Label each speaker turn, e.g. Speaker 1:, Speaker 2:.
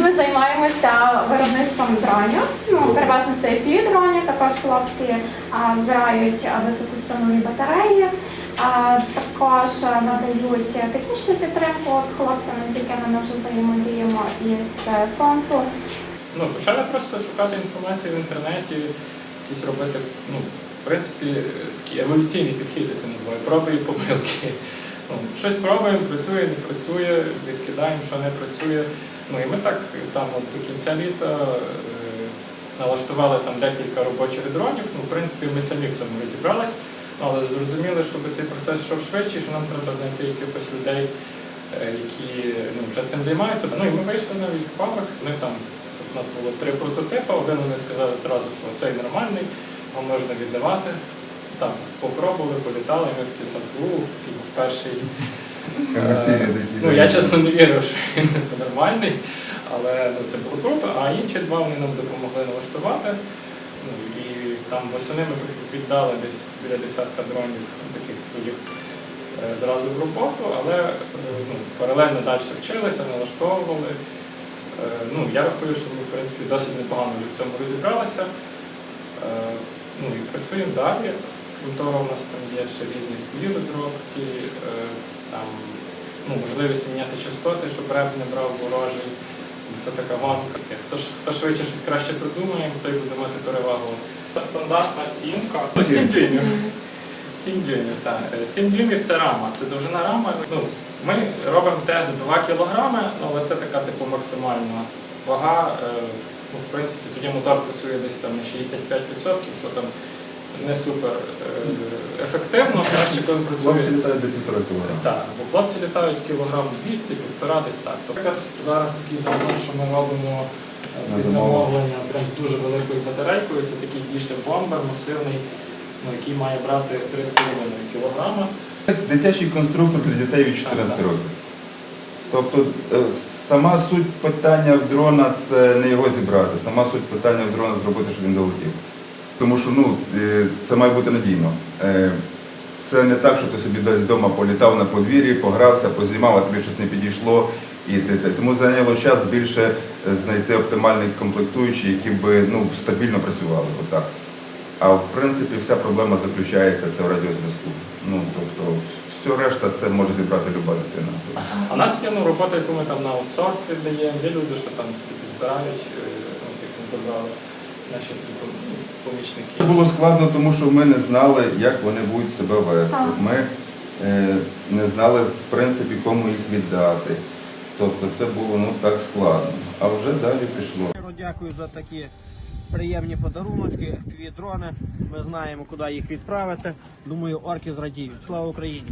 Speaker 1: ми займаємося виробництвом дронів. Ну, переважно це пів-дронів. Також хлопці а, збирають а, високострумові батареї. А, також надають технічну підтримку хлопцям, з якими ми вже взаємодіємо із е, фронту.
Speaker 2: Ну, почали просто шукати інформацію в інтернеті, якісь робити, ну, в принципі, такі еволюційні підхід, це називаю, проби і помилки. Ну, щось пробуємо, працює, не працює, відкидаємо, що не працює. Ну і ми так там от до кінця літа е, налаштували там декілька робочих дронів. Ну, в принципі, ми самі в цьому розібрались, але зрозуміли, щоб цей процес йшов швидше, що нам треба знайти якихось людей, е, які ну, вже цим займаються. Ну і ми вийшли на військових. Ми там у нас було три прототипи. Один вони сказали зразу, що цей нормальний, його можна віддавати. Там попробували, політали, ми такі у нас був, перший.
Speaker 3: Комерційні
Speaker 2: Е,
Speaker 3: такі,
Speaker 2: Ну, я чесно не вірив, що він нормальний, але ну, це було круто. А інші два вони нам допомогли налаштувати. Ну, і там восени ми віддали десь біля десятка дронів таких своїх е, зразу в роботу, але е, ну, паралельно далі вчилися, налаштовували. Ну, я рахую, що ми в принципі досить непогано вже в цьому розібралися. Ну і працюємо далі. Крім того, у нас там є ще різні свої розробки, е, там ну, можливість міняти частоти, щоб реп не брав ворожий. Це така гонка. Хто, хто швидше щось краще придумає, той буде мати перевагу. Стандартна сімка. Ну, сім дюймів. Сім дюймів, так. Е, Сім дюймів це рама, це довжина рами. Ну, ми робимо тест 2 кілограми, ну, але це така типу максимальна вага. Е, Ну, в принципі, тоді мотор працює десь там на 65%, що там не супер е, ефективно, краще коли
Speaker 3: Хлопці літають до півтора кілограма.
Speaker 2: Так, бо хлопці літають кілограм 200, півтора десь так. Наприклад, зараз такий зразок, що ми робимо е, під
Speaker 3: замовлення.
Speaker 2: прям з дуже великою батарейкою. Це такий більше бомбер масивний, ну, який має брати 3,5 кілограма.
Speaker 3: Дитячий конструктор для дітей від 14
Speaker 2: Так, так.
Speaker 3: років. Тобто е, сама суть питання в дрона це не його зібрати, сама суть питання в дрона зробити, щоб він долетів. Тому що ну, е, це має бути надійно. Е, Це не так, що ти собі десь вдома політав на подвір'ї, погрався, познімав, а тобі щось не підійшло. І це. Тому зайняло час більше е, знайти оптимальні комплектуючі, які би ну, стабільно працювали. Отак. А в принципі вся проблема заключається це в радіозв'язку. Ну, тобто, все решта це може зібрати люба дитина.
Speaker 2: А нас є ну, робота, яку ми там на аутсорс віддаємо. Є люди, що там собі збирають, як ми забрали наші помічники.
Speaker 3: Це було складно, тому що ми не знали, як вони будуть себе вести.
Speaker 1: Так.
Speaker 3: Ми е, не знали, в принципі, кому їх віддати. Тобто це було ну, так складно. А вже далі пішло.
Speaker 4: Дякую за такі приємні подаруночки, дрони. Ми знаємо, куди їх відправити. Думаю, орки зрадіють. Слава Україні!